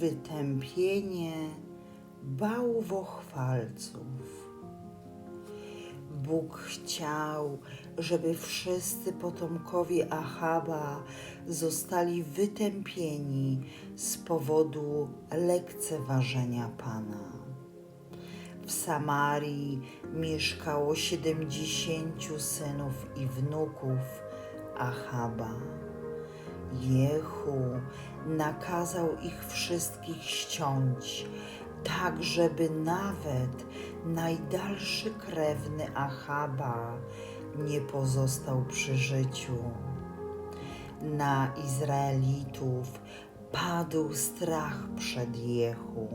Wytępienie bałwochwalców. Bóg chciał, żeby wszyscy potomkowie Ahaba zostali wytępieni z powodu lekceważenia Pana. W Samarii mieszkało siedemdziesięciu synów i wnuków Ahaba. Jehu nakazał ich wszystkich ściąć, tak żeby nawet najdalszy krewny Ahaba nie pozostał przy życiu. Na Izraelitów padł strach przed Jehu,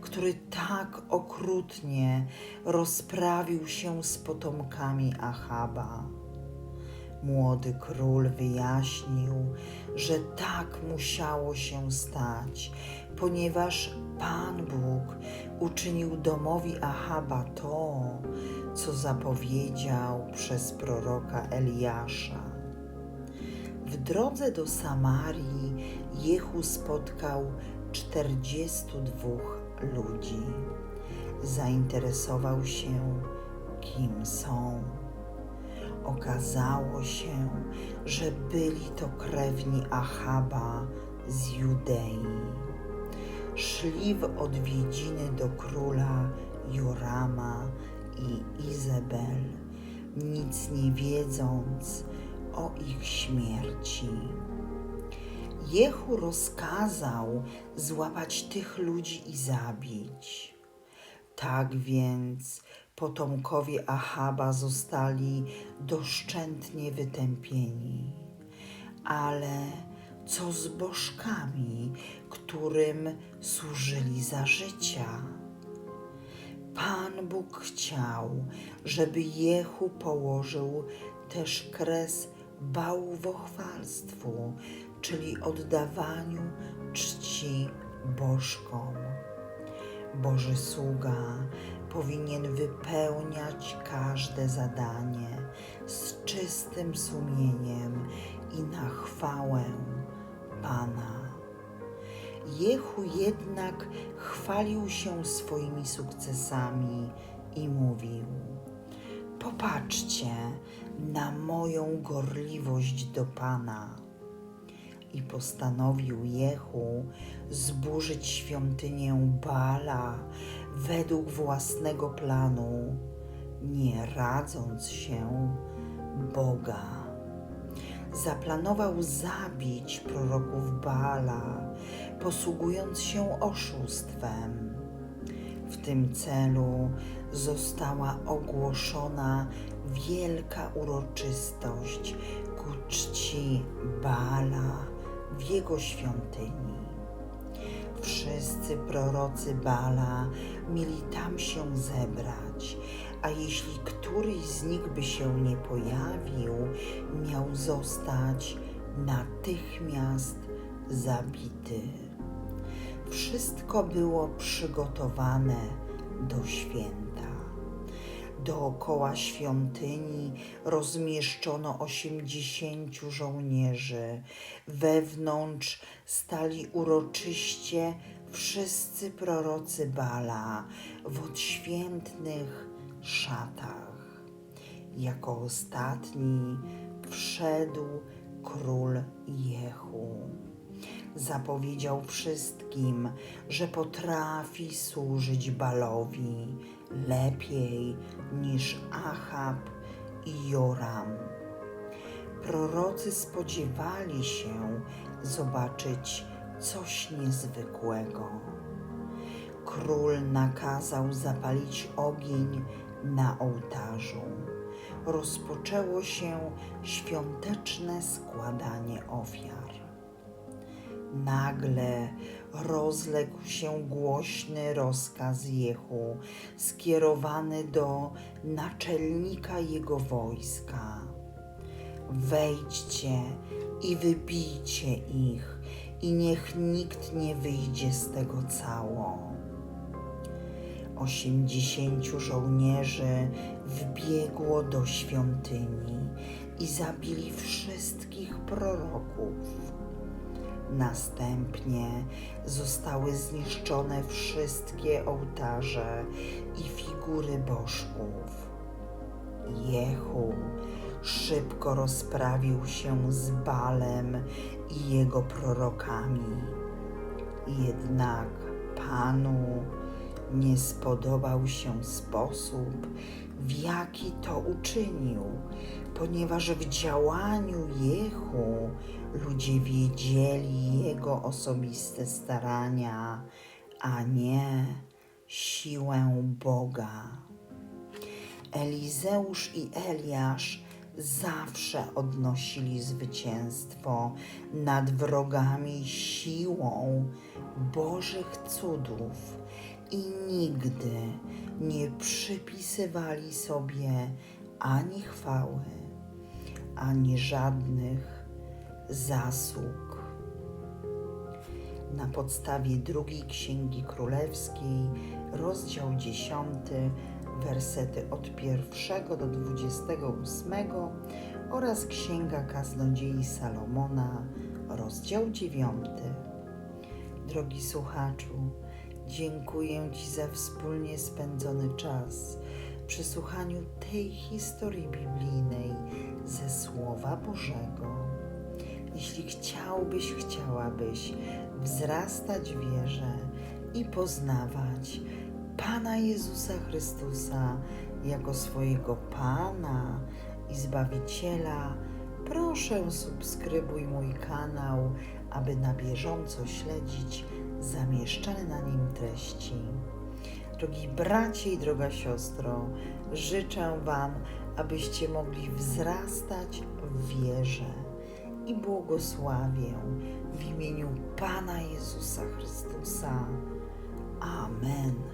który tak okrutnie rozprawił się z potomkami Ahaba. Młody król wyjaśnił, że tak musiało się stać, ponieważ Pan Bóg uczynił domowi Ahaba to, co zapowiedział przez proroka Eliasza. W drodze do Samarii Jehu spotkał czterdziestu dwóch ludzi. Zainteresował się, kim są. Okazało się, że byli to krewni Ahaba z Judei. Szli w odwiedziny do króla Jorama i Izabel, nic nie wiedząc o ich śmierci. Jehu rozkazał złapać tych ludzi i zabić. Tak więc potomkowie Ahaba zostali doszczętnie wytępieni. Ale co z bożkami, którym służyli za życia? Pan Bóg chciał, żeby Jehu położył też kres bałwochwalstwu, czyli oddawaniu czci bożkom. Boży sługa powinien wypełniać każde zadanie z czystym sumieniem i na chwałę Pana. Jehu jednak chwalił się swoimi sukcesami i mówił: Popatrzcie na moją gorliwość do Pana. I postanowił Jehu zburzyć świątynię Baala według własnego planu, nie radząc się Boga. Zaplanował zabić proroków Baala, posługując się oszustwem. W tym celu została ogłoszona wielka uroczystość ku czci Baala w jego świątyni. Wszyscy prorocy Bala mieli tam się zebrać, a jeśli któryś z nich by się nie pojawił, miał zostać natychmiast zabity. Wszystko było przygotowane do święta. Dookoła świątyni rozmieszczono osiemdziesięciu żołnierzy. Wewnątrz stali uroczyście wszyscy prorocy Bala w odświętnych szatach. Jako ostatni wszedł król Jehu. Zapowiedział wszystkim, że potrafi służyć Balowi lepiej niż Achab i Joram. Prorocy spodziewali się zobaczyć coś niezwykłego. Król nakazał zapalić ogień na ołtarzu. Rozpoczęło się świąteczne składanie ofiar. Nagle rozległ się głośny rozkaz Jehu skierowany do naczelnika jego wojska. Wejdźcie i wybijcie ich, i niech nikt nie wyjdzie z tego cało. Osiemdziesięciu żołnierzy wbiegło do świątyni i zabili wszystkich proroków Następnie zostały zniszczone wszystkie ołtarze i figury bożków. Jehu szybko rozprawił się z Balem i jego prorokami. Jednak Panu nie spodobał się sposób, w jaki to uczynił, ponieważ w działaniu Jehu ludzie wiedzieli jego osobiste starania, a nie siłę Boga. Elizeusz i Eliasz zawsze odnosili zwycięstwo nad wrogami siłą Bożych cudów i nigdy nie przypisywali sobie ani chwały, ani żadnych zasług. Na podstawie drugiej Księgi Królewskiej, rozdział 10, wersety od pierwszego do 28 oraz Księga Kaznodziei Salomona, rozdział 9. Drogi słuchaczu, dziękuję Ci za wspólnie spędzony czas przy słuchaniu tej historii biblijnej ze Słowa Bożego. Jeśli chciałbyś, chciałabyś wzrastać wierze i poznawać Pana Jezusa Chrystusa jako swojego Pana i Zbawiciela, proszę subskrybuj mój kanał, aby na bieżąco śledzić zamieszczane na nim treści. Drogi bracie i droga siostro, życzę Wam, abyście mogli wzrastać w wierze i błogosławię w imieniu Pana Jezusa Chrystusa. Amen.